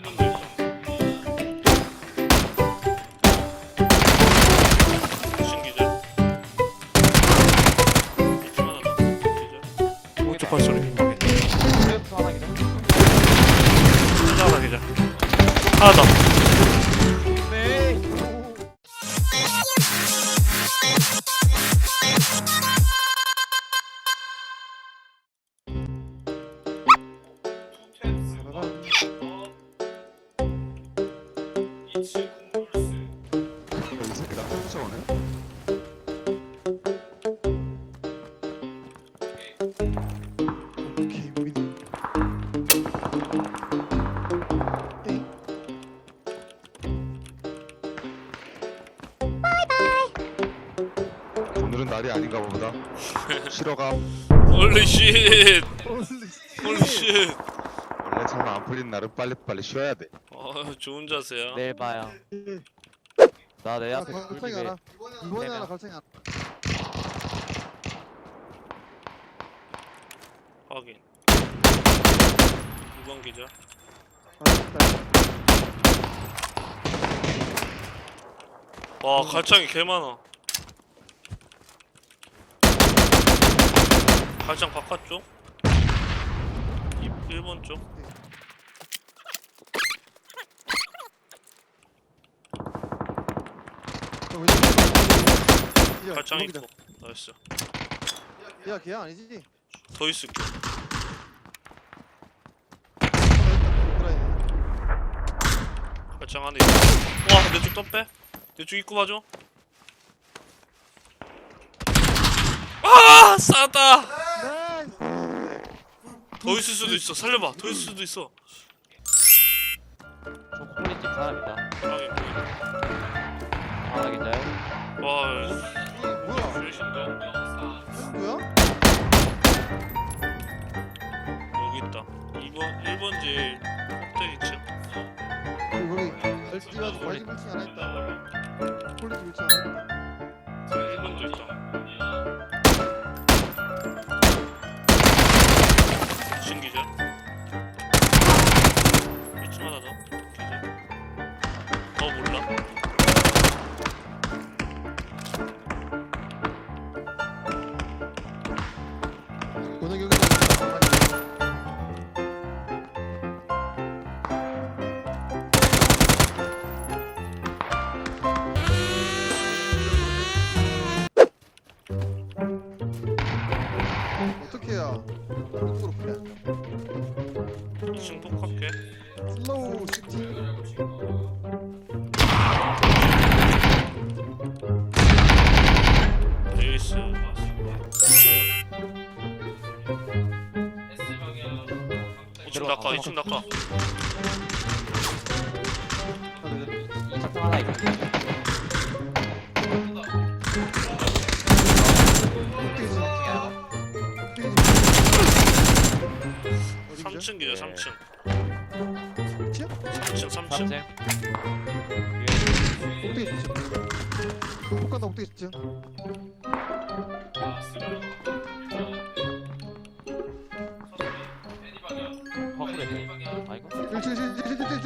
1번도 있다. 신기절. 이쪽 하나 더. 기절. 오른쪽 발소리 확인. 그래프 에이. 오늘은 날이 아닌가 보다. 쉬러 가. 홀리 쉣. 홀리 쉣. 원래 참안 풀린 날은 빨리빨리 쉬어야 돼. 어, 좋은 자세야. 내일 봐요. 나내 야, 앞에 갈- 갈창이 하나. 이번에 네 하나 명. 갈창이 하나. 확인. 2번 기절. 와, 갈창이 개 많아. 갈창 바깥쪽. 1번 쪽. 갈창 이거기다. 있고. 나이스. 야, 걔야 아니지? 더 있을게. 그래. 갈창 안에 있어. 와, 내쪽 덤빼. 내쪽 입구 봐줘. 아, 싸다. 더 있을 수도 있어. 살려봐. 더 있을 수도 있어. 저 꿀집 사람이다. 확인. 하나 기절. 와, 뭐야? 여기 있다. 2번, 1번지 꼭대기 층. LG가 과지 불칭 안 했다. 불칭 안 했다. 낙하, 2층 낙하. 이 차통 하나. 어디죠? 3층 기절, 네. 3층. 3층? 3층, 3층. 3층. 꼭대기 있죠. 폭간다 꼭대기 있죠.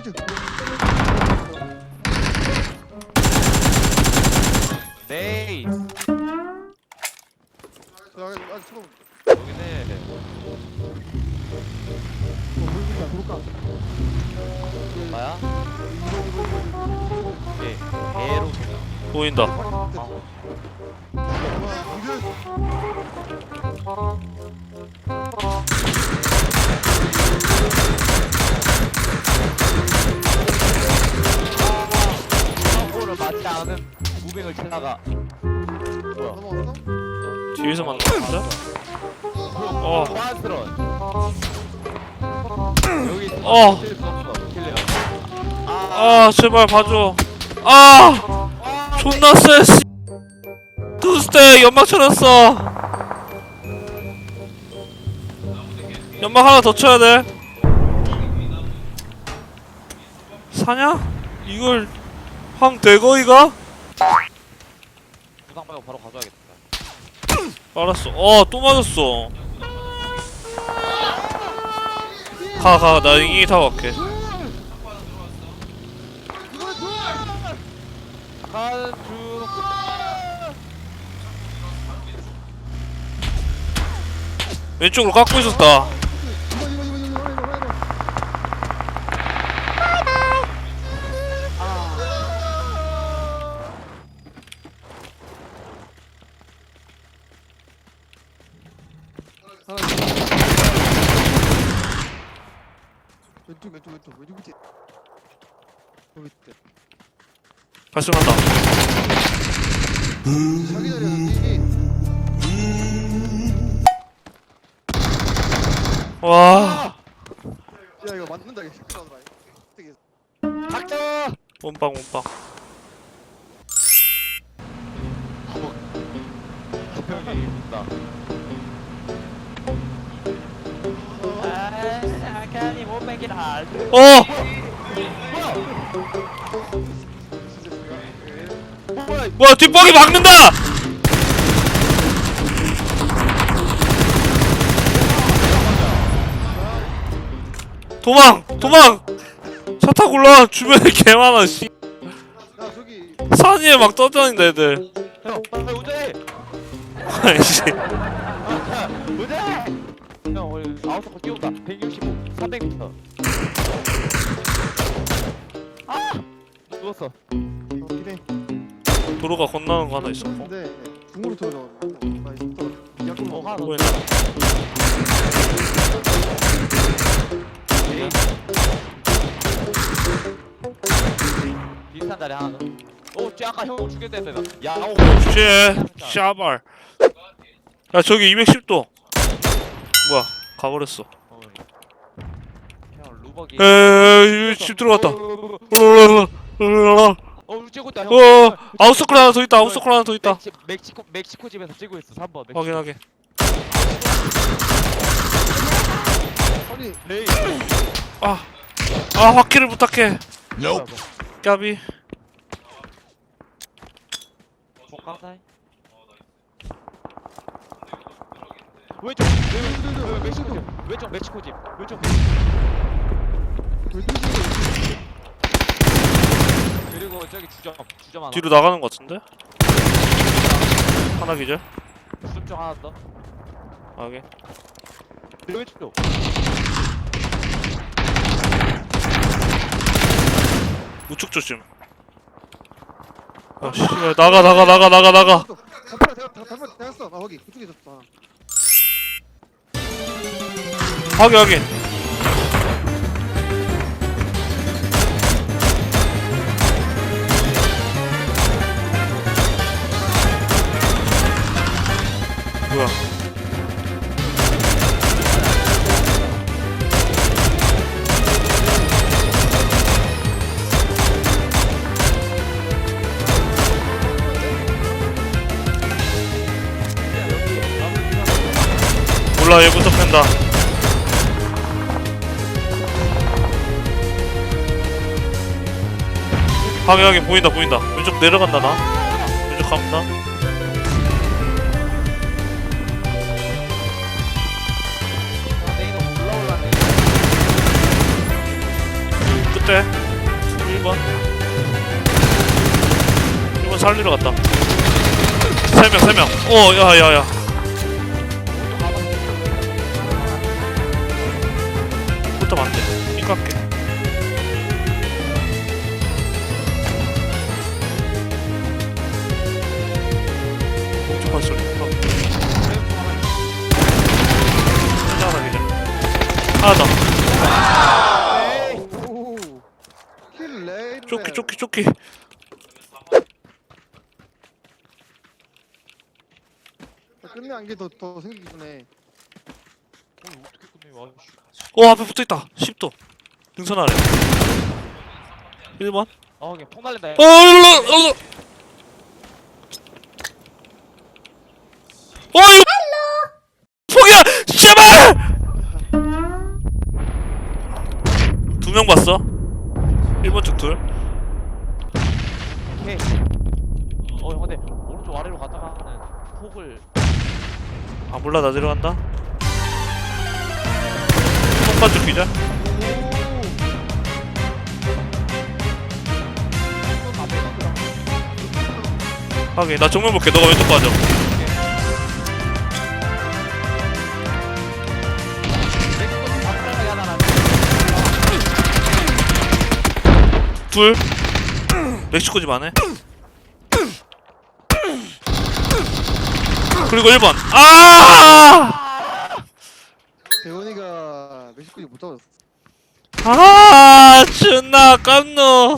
1층 1층 1층 네이. 처음. 여기네. 어, 물불이야, 물가. 나야? 네. 개로. 보인다. 아, 와, 이들 않은 무빙을 치다가 뭐야? 넘어갔어? 뒤에서 만났는데? 어. 여기 어. 킬수 없어. 킬레. 아, 제발 봐줘. 아! 존나 쎄, 씨. 투스테 연막 쳐놨어. 연막 하나 더 쳐야 돼. 사냐? 이걸 함 되고 이거? 부상 말고 바로 가져야겠다. 알았어. 어, 또 맞았어. 가, 가. 나 잉잉이 타고 갈게. 가주 왼쪽으로 깎고 있었다. 하나 왼쪽 왼쪽 왼쪽. 왼쪽 밑에. 여기 있대 발송한다. 자기 자리야 여기 와. 야 이거 맞는다 이거. 시끄러워라 되게 닥쳐 몸빵 몸빵. 형이 있다 아 아까니 못 먹이라 어! 뭐야 뒷방이 막는다! 도망! 도망! 차 타고 올라 주변에 개 많아 씨 야 저기 산 위에 막 떠다닌다 애들 형 빨리 운전해 아이씨 아, 운전해 형 우리 아웃서클 뛰어온다 165 300m 아! 누웠어. 어 기대. 도로가 건너는 거 하나 있어 근데 중으로 들어가 나 있어 약간 어 하나 더 보인다 비슷한 자리 하나 더오 쟤 아까 형 죽였다 했잖아 야오. 쉣. 샤발. 야 저기 210도 뭐야? 가버렸어. 에이 집 들어갔다. 어어 있다 형 아웃서클 하나 더 있다 아웃서클 하나 더 있다. 멕시, 멕시코 멕시코 집에서 찌고 있어 3번 멕시코. 확인 확인. 아니 레이. 아, 아 화키를 부탁해. nope 까비. 복감사이 왼쪽 왼쪽 멕시코 집 왼쪽 멕시코 집 왼쪽 왼쪽 그리고 저기 주점 주점 하나 뒤로 나가는 거 같은데? 하나 기절 수점 하나 더 왼쪽 우측 조심 아 씨발 나가 나가 나가 나가 나가 담배 내가 담배 내었어 아 거기 그쪽에 있었어 확인 확인 몰라 얘부터 팬다. 확인 확인 보인다 보인다. 왼쪽 내려간다 나. 왼쪽 갑니다. 끝에. 1번. 1번 살리러 갔다. 3명 3명. 어 야야야 깎게. 공중파 소리. 어. 하나 기절 하나 더 쪼끼 쪼끼 쪼끼 끝내 안게 더더 생기기 전에 어 어떻게 끝내 와 씨. 어 앞에 붙어있다. 10도 등선 아래 1번 아 그냥 폭 날린다. 어 일로 일로 어 이거 포기야! 제발! 두 명 봤어? 1번 쪽둘? 오케이. 어 형, 근데 오른쪽 아래로 갔다가는 폭을 아 몰라. 나 내려간다. 똥반 쪽 기자 확인. 나 정면 볼게. 너가 왼쪽 빠져. 둘. 멕시코 집 안에. 그리고 1번. 아! 대원이가 멕시코에 못 잡았어. 아, 존나 깜놀.